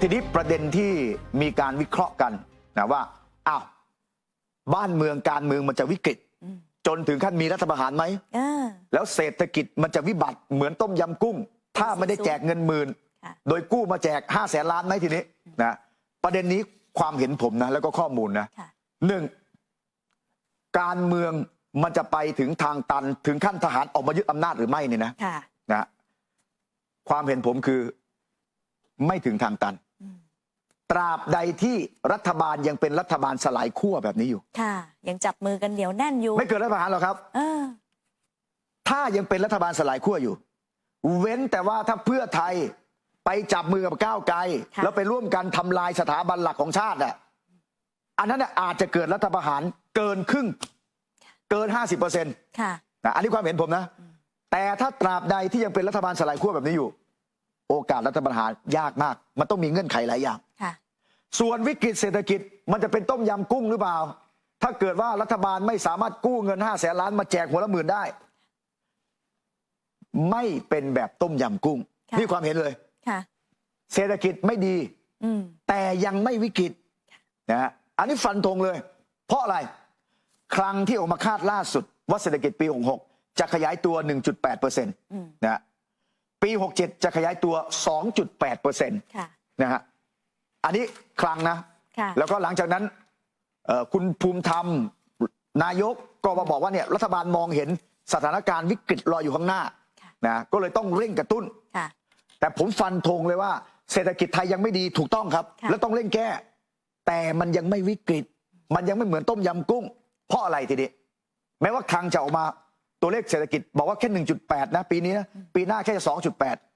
ทีนี้ประเด็นที่มีการวิเคราะห์กันนะว่าอ้าวบ้านเมืองการเมืองมันจะวิกฤตอืมจนถึงขั้นมีรัฐประหารไหมอ่าแล้วเศรษฐกิจมันจะวิบัติเหมือนต้มยำกุ้ง ถ้าไม่ได้แจกเงินหมื่นค่ะโดยกู้มาแจก5้าแสนล้านไหมทีนี้นะประเด็นนี้ความเห็นผมนะ แล้วก็ข้อมูลนะค่ะหนึ่งการเมืองมันจะไปถึงทางตันถึงขั้นทหารออกมายึดอำนาจหรือไม่เนี่ยนะค่ะนะ ความเห็นผมคือไม่ถึงทางตันอืม ตราบใดที่รัฐบาลยังเป็นรัฐบาลสลายขั้วแบบนี้อยู่ ค่ะ ยังจับมือกันเหนียวแน่นอยู่ ไม่เกิดรัฐประหารหรอกครับเออถ้ายังเป็นรัฐบาลสลายขั้วอยู่ เว้นแต่ว่าถ้าเพื่อไทยไปจับมือกับก้าวไกลค่ะแล้วไปร่วมกันทำลายสถาบันหลักของชาติอะอันนั้นน่ะอาจจะเกิดรัฐประหารเกินครึ่ง เกิน50%เปอร์เซ็นต์ค่ะนะอันนี้ความเห็นผมนะ แต่ถ้าตราบใดที่ยังเป็นรัฐบาลสลายขั้วแบบนี้อยู่ โอกาสรัฐประหารยากมาก มันต้องมีเงื่อนไขหลายอย่างค่ะส่วนวิกฤตเศรษฐกิจมันจะเป็นต้มยำกุ้งหรือเปล่า ถ้าเกิดว่ารัฐบาลไม่สามารถกู้เงินห้าแสนล้านมาแจกหัวละหมื่นได้ ไม่เป็นแบบต้มยำกุ้งค่ะนี่ความเห็นเลยค่ะเศรษฐกิจไม่ดีอืมแต่ยังไม่วิกฤตนะฮะอันนี้ฟันธงเลย เพราะอะไร ครั้งที่ออกมาคาดล่าสุด ว่าเศรษฐกิจปี 66 จะขยายตัว 1.8เปอร์เซ็นต์อืมนะฮะ ปี 67 จะขยายตัว 2.8เปอร์เซ็นต์ค่ะ นะฮะ อันนี้ครั้งนะ ค่ะ แล้วก็หลังจากนั้นเอ่อคุณภูมิธรรมนายกก็มาบอกว่าเนี่ยรัฐบาลมองเห็นสถานการณ์วิกฤตรออยู่ข้างหน้าค่ะ นะก็เลยต้องเร่งกระตุ้น ค่ะ แต่ผมฟันธงเลยว่าเศรษฐกิจไทยยังไม่ดีถูกต้องครับ ค่ะ แล้วต้องเร่งแก้ แต่มันยังไม่วิกฤต มันยังไม่เหมือนต้มยำกุ้ง เพราะอะไรทีนี้แม้ว่าคลังจะออกมา ตัวเลขเศรษฐกิจบอกว่าแค่ 1.8 นะ ปีนี้นะปีหน้าแค่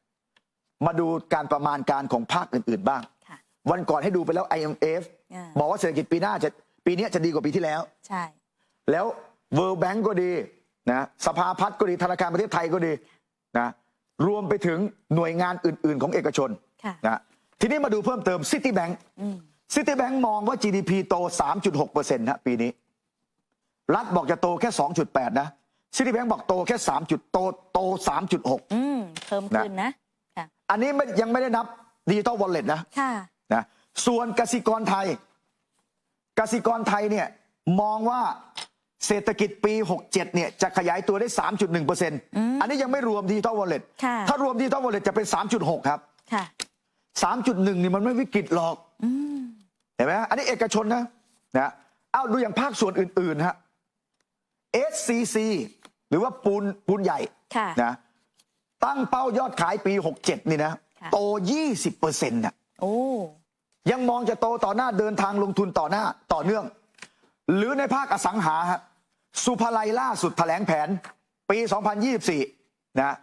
2.8 มาดูการประมาณการของภาคอื่น ๆ บ้างค่ะวันก่อนให้ดูไปแล้ว IMF อ่าบอกว่าเศรษฐกิจปีหน้าจะปีนี้จะดีกว่าปีที่แล้ว ใช่ แล้ว World Bank ก็ดีนะสภาพัฒน์ก็ดีธนาคารประเทศไทยก็ดีนะรวมไปถึงหน่วยงานอื่น ๆ ของเอกชนค่ะนะทีนี้มาดูเพิ่มเติม Citibank อืม Citibank มองว่า GDP โต 3.6%นะปีนี้ รัฐบอกจะโตแค่ 2.8 นะ Citibank บอกโตแค่ 3. จุดโตโต 3.6 อืมเพิ่มขึ้นนะค่ะอันนี้ไม่ยังไม่ได้นับดิจิตอลวอลเล็ตนะค่ะ นะส่วนกสิกรไทย กสิกรไทยเนี่ยมองว่าเศรษฐกิจปี 67 เนี่ยจะขยายตัวได้ 3.1%อันนี้ยังไม่รวมดิจิตอลวอลเล็ตค่ะ ถ้ารวมดิจิตอลวอลเล็ตจะเป็น 3.6 ครับ ค่ะ 3.1 นี่มันไม่วิกฤตหรอก อืม เห็นไหมอันนี้เอกชนนะนะเอาดูอย่างภาคส่วนอื่น ๆ ฮะ SCC หรือว่าปูนปูนใหญ่ค่ะ นะตั้งเป้ายอดขายปี 67 นี่นะ ค่ะ โต 20%น่ะโอ้ยังยังมองจะโตต่อหน้าเดินทางลงทุนต่อหน้าต่อเนื่อง หรือในภาคอสังหาฮะสุภาลัยล่าสุดแถลงแผนปี 2024 นะ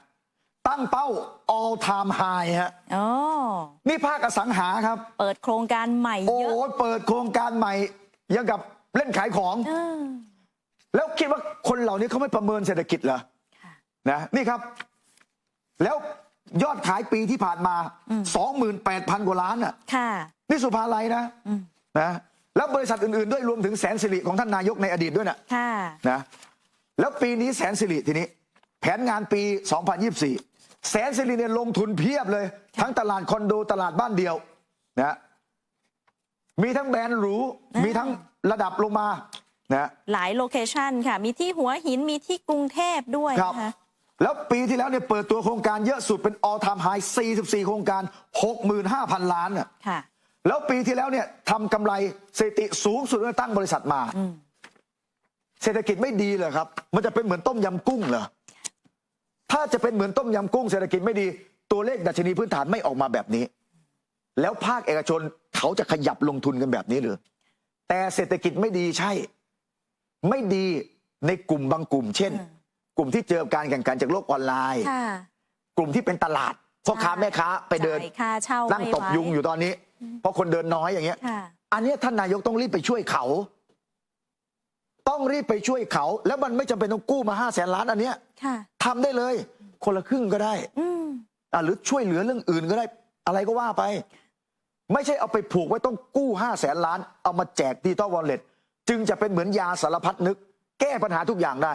ตั้งเป้า all time high ฮะอ๋อ นี่ภาคอสังหาครับ เปิดโครงการใหม่โอ้เยอะเปิดโครงการใหม่ยังกับเล่นขายของ เออ แล้วคิดว่าคนเหล่านี้เขาไม่ประเมินเศรษฐกิจเหรอค่ะนะนี่ครับ แล้วยอดขายปีที่ผ่านมา28,000กว่าล้านอะค่ะนี่สุภาลัยนะอืมนะแล้วบริษัทอื่นๆ ด้วยรวมถึงแสนสิริของท่านนายกในอดีตด้วยนะค่ะนะแล้วปีนี้แสนสิริทีนี้ แผนงานปี 2024 แสนสิริเนี่ยลงทุนเพียบเลย ทั้งตลาดคอนโดตลาดบ้านเดียวนะมีทั้งแบรนด์หรูอ่ามีมีทั้งระดับลงมา นะหลายโลเคชันค่ะ มีที่หัวหินมีที่กรุงเทพด้วยครับนะคะแล้วปีที่แล้วเนี่ยเปิดตัวโครงการเยอะสุดเป็น all time high 44 โครงการ 65,000 ล้านน่ะค่ะแล้วปีที่แล้วเนี่ยทำกำไรสถิติสูงสุดเมื่อตั้งบริษัทมาอืมเศรษฐกิจไม่ดีเลยครับ มันจะเป็นเหมือนต้มยำกุ้งเหรอ ถ้าจะเป็นเหมือนต้มยำกุ้งเศรษฐกิจไม่ดี ตัวเลขดัชนีพื้นฐานไม่ออกมาแบบนี้ แล้วภาคเอกชนเขาจะขยับลงทุนกันแบบนี้หรือ แต่เศรษฐกิจไม่ดีใช่ ไม่ดีในกลุ่มบางกลุ่ม เช่นอืมกลุ่มที่เจอการแข่งขันจากโลกออนไลน์ค่ะกลุ่มที่เป็นตลาดพ่อค้าแม่ค้าไปเดินจ่ายค่าเช่านั่งไม่ตบไหวยุงอยู่ตอนนี้ เพราะคนเดินน้อยอย่างเงี้ยค่ะอันเนี้ยท่านนายกต้องรีบไปช่วยเขา ต้องรีบไปช่วยเขา แล้วมันไม่จำเป็นต้องกู้มาห้าแสนล้านอันเนี้ยค่ะทำได้เลย คนละครึ่งก็ได้อืมอะหรือช่วยเหลือเรื่องอื่นก็ได้ อะไรก็ว่าไป ไม่ใช่เอาไปผูกไว้ต้องกู้ห้าแสนล้าน เอามาแจกดิจิตอลวอลเล็ต จึงจะเป็นเหมือนยาสารพัดนึก แก้ปัญหาทุกอย่างได้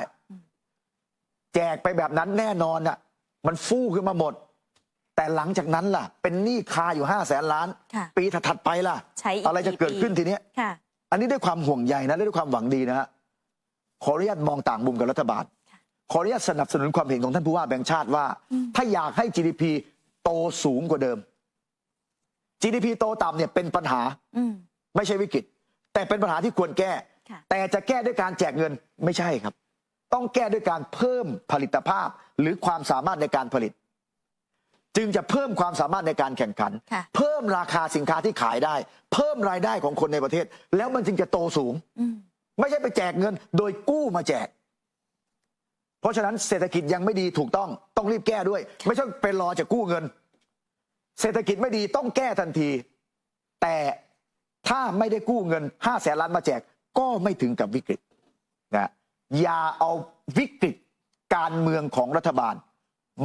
แจกไปแบบนั้นแน่นอนอะ มันฟู่ขึ้นมาหมด แต่หลังจากนั้นล่ะ เป็นหนี้คาอยู่ห้าแสนล้าน ค่ะปีถัดๆไปล่ะ ใช้อีกอะไรจะเกิดกี่ปีขึ้นทีเนี้ย ค่ะ อันนี้ด้วยความห่วงใยนะและด้วยความหวังดีนะฮะขออนุญาตมองต่างมุมกับรัฐบาลค่ะขออนุญาตสนับสนุนความเห็นของท่านผู้ว่าแบงค์ชาติว่าถ้าอยากให้ GDP โตสูงกว่าเดิม GDP โตต่ำเนี่ยเป็นปัญหาอืม ไม่ใช่วิกฤต แต่เป็นปัญหาที่ควรแก้ค่ะแต่จะแก้ด้วยการแจกเงินไม่ใช่ครับ ต้องแก้ด้วยการเพิ่มผลิตภาพหรือความสามารถในการผลิต จึงจะเพิ่มความสามารถในการแข่งขันค่ะเพิ่มราคาสินค้าที่ขายได้ เพิ่มรายได้ของคนในประเทศ แล้วมันจึงจะโตสูงอืมไม่ใช่ไปแจกเงิน โดยกู้มาแจก เพราะฉะนั้นเศรษฐกิจยังไม่ดีถูกต้องต้องรีบแก้ด้วย ไม่ใช่เป็นรอจะกู้เงิน เศรษฐกิจไม่ดีต้องแก้ทันที แต่ ถ้าไม่ได้กู้เงินห้าแสนล้านมาแจก ก็ไม่ถึงกับวิกฤตนะอย่าเอาวิกฤตการเมืองของรัฐบาล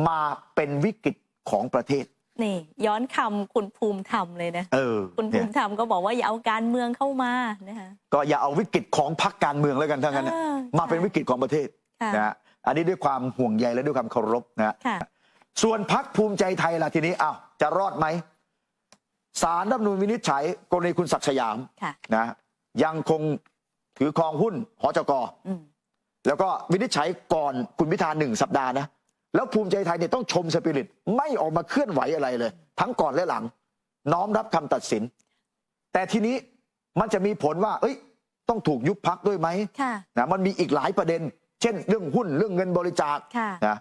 มาเป็นวิกฤตของประเทศนี่ย้อนคำคุณภูมิธรรมเลยนะเออคุณภูเนี่ยมิธรรมก็บอกว่าอย่าเอาการเมืองเข้ามานะคะก็อย่าเอาวิกฤตของพรรคการเมืองแล้วกันทั้งนั้นนะเออมาเป็นวิกฤตของประเทศค่ะนะฮะอันนี้ด้วยความห่วงใยและด้วยความเคารพนะฮะค่ะส่วนพักภูมิใจไทยล่ะทีนี้อ้าวจะรอดไหม สารรัฐธรรมนูญวินิจฉัยกรณีคุณศักดิ์สยามค่ะนะยังคงถือครองหุ้นหจกอืมแล้วก็วินิจฉัยก่อนคุณพิธาหนึ่งสัปดาห์นะแล้วภูมิใจไทยเนี่ยต้องชมสปิริตไม่ออกมาเคลื่อนไหวอะไรเลย ทั้งก่อนและหลัง น้อมรับคำตัดสิน แต่ทีนี้มันจะมีผลว่า เอ้ย ต้องถูกยุบพักด้วยไหมค่ะนะมันมีอีกหลายประเด็น เช่น เรื่องหุ้นเรื่องเงินบริจาคค่ะนะ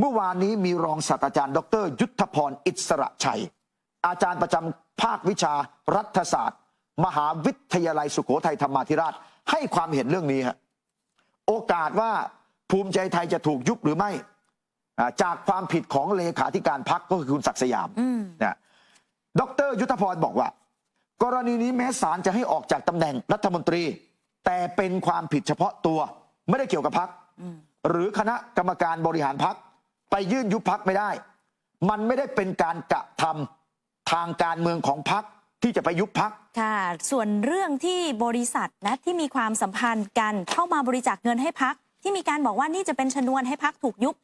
เมื่อวานนี้มีรองศาสตราจารย์ ดร ยุทธพรอิสระชัย อาจารย์ประจำภาควิชารัฐศาสตร์ มหาวิทยาลัยสุโขทัยธรรมาธิราช ให้ความเห็นเรื่องนี้ฮะโอกาสว่าภูมิใจไทยจะถูกยุบหรือไม่อ่าจากความผิดของเลขาธิการพักก็คือคุณศักดิ์สยามอืมนะดรยุทธพรบอกว่า กรณีนี้แม้ศาลจะให้ออกจากตำแหน่งรัฐมนตรี แต่เป็นความผิดเฉพาะตัว ไม่ได้เกี่ยวกับพักอืมหรือคณะกรรมการบริหารพักไปยื่นยุบพักไม่ได้ มันไม่ได้เป็นการกระทำ ทางการเมืองของพักที่จะไปยุบพักค่ะ ส่วนเรื่องที่บริษัทนะที่มีความสัมพันธ์กันเข้ามาบริจาคเงินให้พักที่มีการบอกว่านี่จะเป็นชนวนให้พักถูกยุบ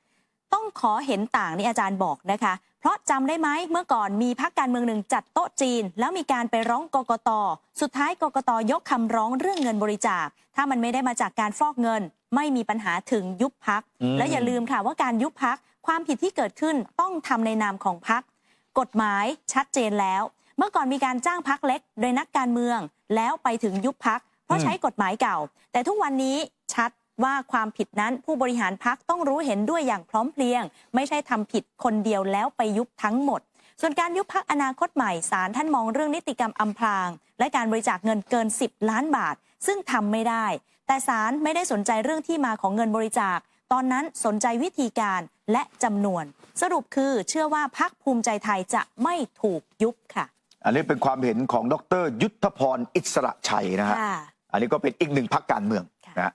ต้องขอเห็นต่างนี่อาจารย์บอกนะคะ เพราะจำได้ไหมเมื่อก่อนมีพักการเมืองหนึ่งจัดโต๊ะจีน แล้วมีการไปร้องกกต สุดท้ายกกตยกคำร้องเรื่องเงินบริจาค ถ้ามันไม่ได้มาจากการฟอกเงิน ไม่มีปัญหาถึงยุบพักอืมและอย่าลืมค่ะว่าการยุบพักความผิดที่เกิดขึ้นต้องทำในนามของพัก กฎหมายชัดเจนแล้ว เมื่อก่อนมีการจ้างพักเล็ก โดยนักการเมืองแล้วไปถึงยุบพัก เพราะใช้กฎหมายเก่า แต่ทุกวันนี้ชัดว่าความผิดนั้นผู้บริหารพักต้องรู้เห็นด้วยอย่างพร้อมเพรียง ไม่ใช่ทำผิดคนเดียวแล้วไปยุบทั้งหมด ส่วนการยุบพักอนาคตใหม่ศาลท่านมองเรื่องนิติกรรมอำพราง และการบริจาคเงินเกิน 10 ล้านบาท ซึ่งทำไม่ได้ แต่ศาลไม่ได้สนใจเรื่องที่มาของเงินบริจาค ตอนนั้นสนใจวิธีการและจำนวน สรุปคือเชื่อว่าพักภูมิใจไทยจะไม่ถูกยุบค่ะ อันนี้เป็นความเห็นของดร ยุทธพรอิสระชัยนะฮะค่ะอันนี้ก็เป็นอีกหนึ่งพักการเมืองค่ะนะฮะ